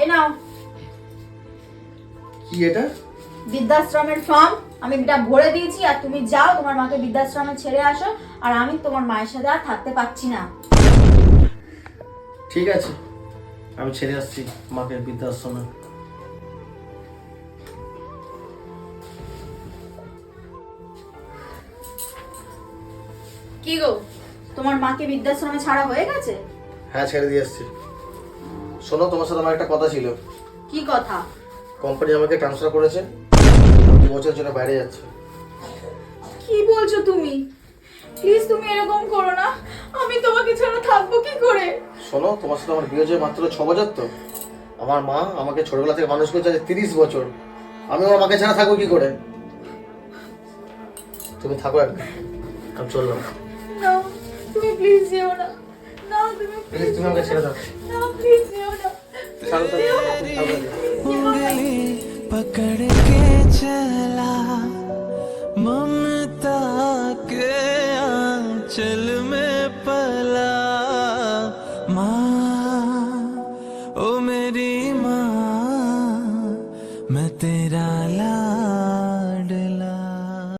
এই নাও। কি এটা? বৃদ্ধাশ্রমের ফর্ম। আমি এটা ভরে দিয়েছি আর তুমি যাও তোমার মাকে বৃদ্ধাশ্রমে ছেড়ে আসো আর আমি তোমার মায়ের সাথে আর থাকতে পারছি না। ঠিক আছে। আমি ছেড়ে আসছি মাকে বৃদ্ধাশ্রমে। কি গো? তোমার মাকে বৃদ্ধাশ্রমে ছাড়া হয়ে গেছে? হ্যাঁ ছেড়ে দিয়ে আসছি। শোনো তোমার সাথে আমার একটা কথা ছিল। কি কথা? কোম্পানি আমাকে ট্রান্সফার করেছে। দু বছরের জন্য বাইরে যাচ্ছে। কি বলছো তুমি? প্লিজ তুমি এরকম করো না। আমি তোমাকে ছাড়া থাকব কি করে? শোনো তোমার সাথে আমার বিয়ে হয়েছে মাত্র ছ বছর তো। আমার মা আমাকে ছোটবেলা থেকে মানুষ করেছে তিরিশ বছর। আমি আমার মাকে ছাড়া থাকব কি করে? তুমি থাকো একদম আমি চললাম। না তুমি প্লিজ যেও না। না তুমি প্লিজ তুমি আমাকে ছেড়ে দাও। না প্লিজ उंगली पकड़ के चला ममता के आंचल में पला माँ, ओ मेरी माँ, मैं तेरा ला